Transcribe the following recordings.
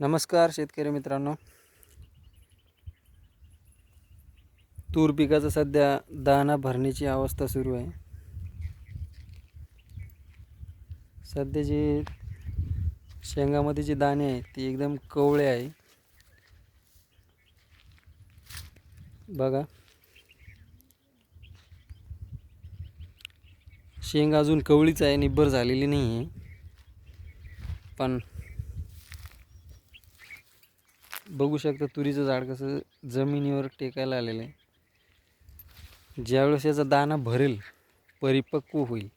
नमस्कार शेतकरी मित्रांनो. तूर पिकाचं सध्या दाना भरण्याची अवस्था सुरू आहे. सध्या जे शेंगामध्ये जे दाणे आहेत ते एकदम कवळे आहे. बघा. शेंगा अजून कवळीच आहे निब्बर झालेली नाही आहे पण बघू शकता तुरीचं झाड कसं जमिनीवर टेकायला आलेलं आहे. ज्यावेळेस याचा दाना भरेल परिपक्व होईल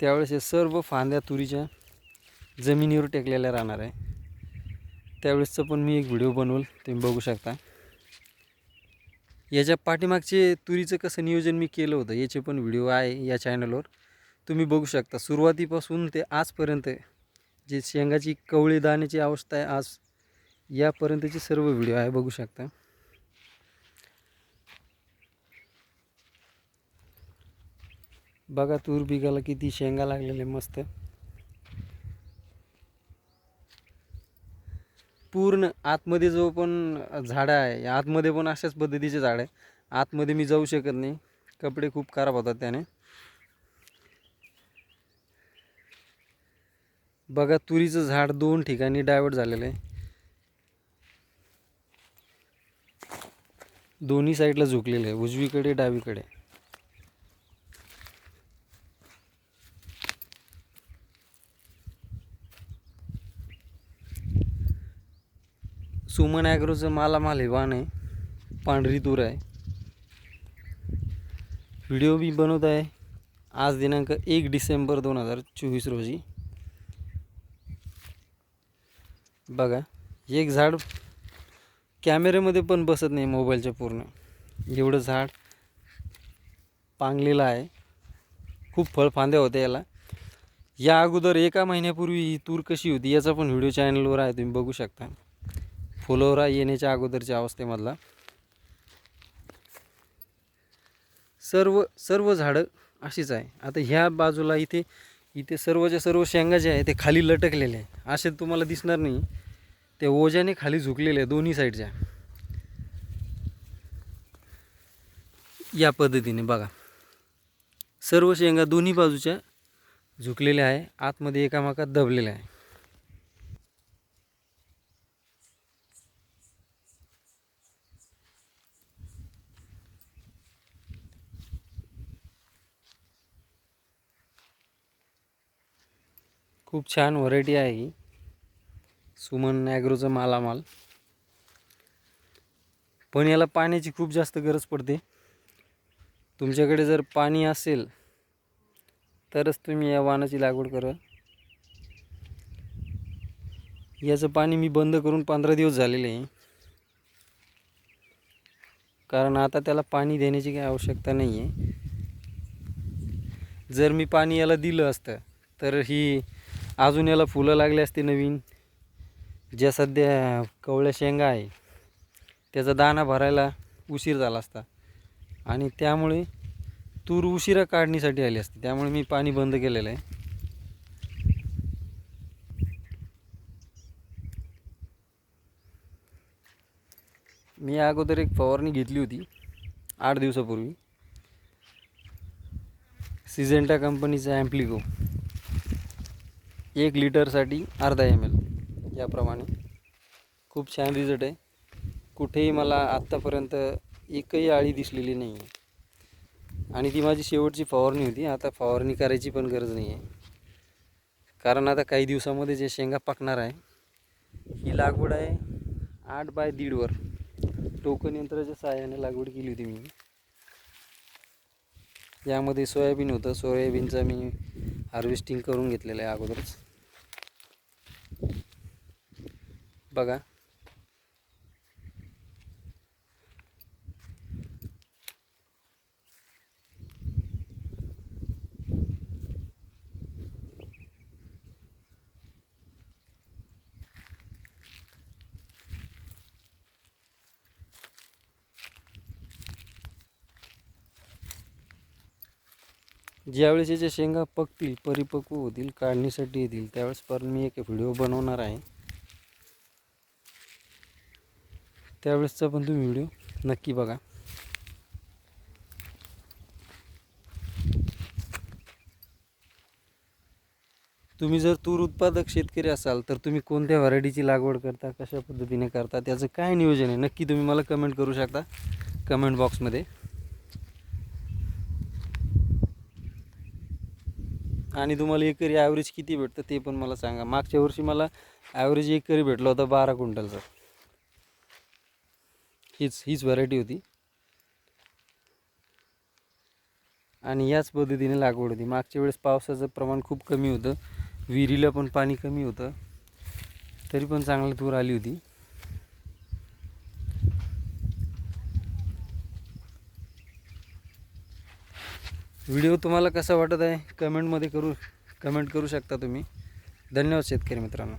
त्यावेळेस हे सर्व फांद्या तुरीच्या जमिनीवर टेकलेल्या राहणार आहे. त्यावेळेसचं पण मी एक व्हिडिओ बनवल तुम्ही बघू शकता. याच्या पाठीमागचे तुरीचं कसं नियोजन मी केलं होतं याचे पण व्हिडिओ आहे या चॅनलवर. तुम्ही बघू शकता सुरुवातीपासून ते आजपर्यंत जे शेंगाची कवळी दाण्याची अवस्था आहे आज यापर्यंतचे सर्व व्हिडिओ आहे बघू शकता. बघा तूर पिकाला किती शेंगा लागलेले मस्त. पूर्ण आतमध्ये जो पण झाडं आहे या आतमध्ये पण अशाच पद्धतीचे झाड आहे. आतमध्ये मी जाऊ शकत नाही. कपडे खूप खराब होतात त्याने. बघा तुरीचं झाड दोन ठिकाणी डायवर्ट झालेलं आहे. दोन्ही साईडला झुकलेलं आहे. उजवीकडे डावीकडे. सुमन ॲग्रोचं मालामाल हे वाण आहे. पांढरी तूर आहे. व्हिडिओ मी बनवत आहे आज दिनांक एक डिसेंबर दोन हजार चोवीस रोजी. बघा एक झाड कॅमेऱ्यामध्ये पण बसत नाही मोबाईलच्या पूर्ण. एवढं झाड पांगलेलं आहे. खूप फळफांद्या होत्या याला. या अगोदर एका महिन्यापूर्वी ही तूर कशी होती याचा पण व्हिडिओ चॅनलवर आहे तुम्ही बघू शकता. फुलोरा येण्याच्या अगोदरच्या अवस्थेमधला. सर्व सर्व झाडं अशीच आहे. आता ह्या बाजूला इथे इथे सर्वच्या सर्व शेंगा जे आहे ते खाली लटकलेले आहे असे तुम्हाला दिसणार नाही. ते ओझ्याने खाली झुकलेले आहे दोन्ही साईडच्या या पद्धतीने बघा. सर्व शेंगा दोन्ही बाजूच्या झुकलेल्या आहे. आतमध्ये एकामाकात दबलेल्या आहे. खूप छान व्हरायटी आहे ही. सुमन ॲग्रोचं मालामाल. पण याला पाण्याची खूप जास्त गरज पडते. तुमच्याकडे जर पाणी असेल तरच तुम्ही या वाणाची लागवड करा याचं पाणी मी बंद करून पंधरा दिवस झालेले आहे. कारण आता त्याला पाणी देण्याची काही आवश्यकता नाही आहे. जर मी पाणी याला दिलं असतं तर ही अजून याला फुलं लागली असते नवीन. ज्या सध्या कवळ्या शेंगा आहे त्याचा दाणा भरायला उशीर झाला असता. आणि त्यामुळे तूर उशिरा काढणीसाठी आली असते. त्यामुळे मी पाणी बंद केलेलं आहे. मी अगोदर एक फवारणी घेतली होती आठ दिवसापूर्वी. सिजेंटा कंपनीचा ॲम्प्लिगो एक लिटरसाठी अर्धा एम एल याप्रमाणे. खूप छान रिझल्ट आहे. कुठेही मला आत्तापर्यंत एकही आळी दिसलेली नाही आहे आणि ती माझी शेवटची फवारणी होती. आता फवारणी करायची पण गरज नाही आहे कारण आता काही दिवसामध्ये जे शेंगा पाकणार आहे ही लागवड आहे आठ बाय दीडवर टोकन यंत्राच्या सहाय्याने लागवड केली होती मी. यामध्ये सोयाबीन होतं. सोयाबीनचं मी हार्वेस्टिंग करून घेतलेलं आहे अगोदरच. बघा. ज्यावेळेस याच्या शेंगा पकतील परिपक्व होतील काढणीसाठी येतील त्यावेळेस परत मी एक व्हिडिओ बनवणार आहे. त्यावेळेसचा पण तुम्ही व्हिडिओ नक्की बघा. तुम्ही जर तूर उत्पादक शेतकरी असाल तर तुम्ही कोणत्या व्हरायटीची लागवड करता कशा पद्धतीने करता त्याचं काय नियोजन आहे नक्की तुम्ही मला कमेंट करू शकता. कमेंट बॉक्समध्ये आणि तुम्हाला एकरी ॲव्हरेज किती भेटतं ते पण मला सांगा. मागच्या वर्षी मला ॲव्हरेज एकरी भेटला होता बारा क्विंटलचा. हीच हीच व्हरायटी होती. आणि याच पद्धतीने लागवड होती. मागच्या वेळेस पावसाचं प्रमाण खूप कमी होतं. विहिरीला पण पाणी कमी होतं. तरी पण चांगली तूर आली होती. व्हिडिओ तुम्हाला कसा वाटत आहे? कमेंटमध्ये करू कमेंट करू शकता तुम्ही. धन्यवाद शेतकरी मित्रांनो.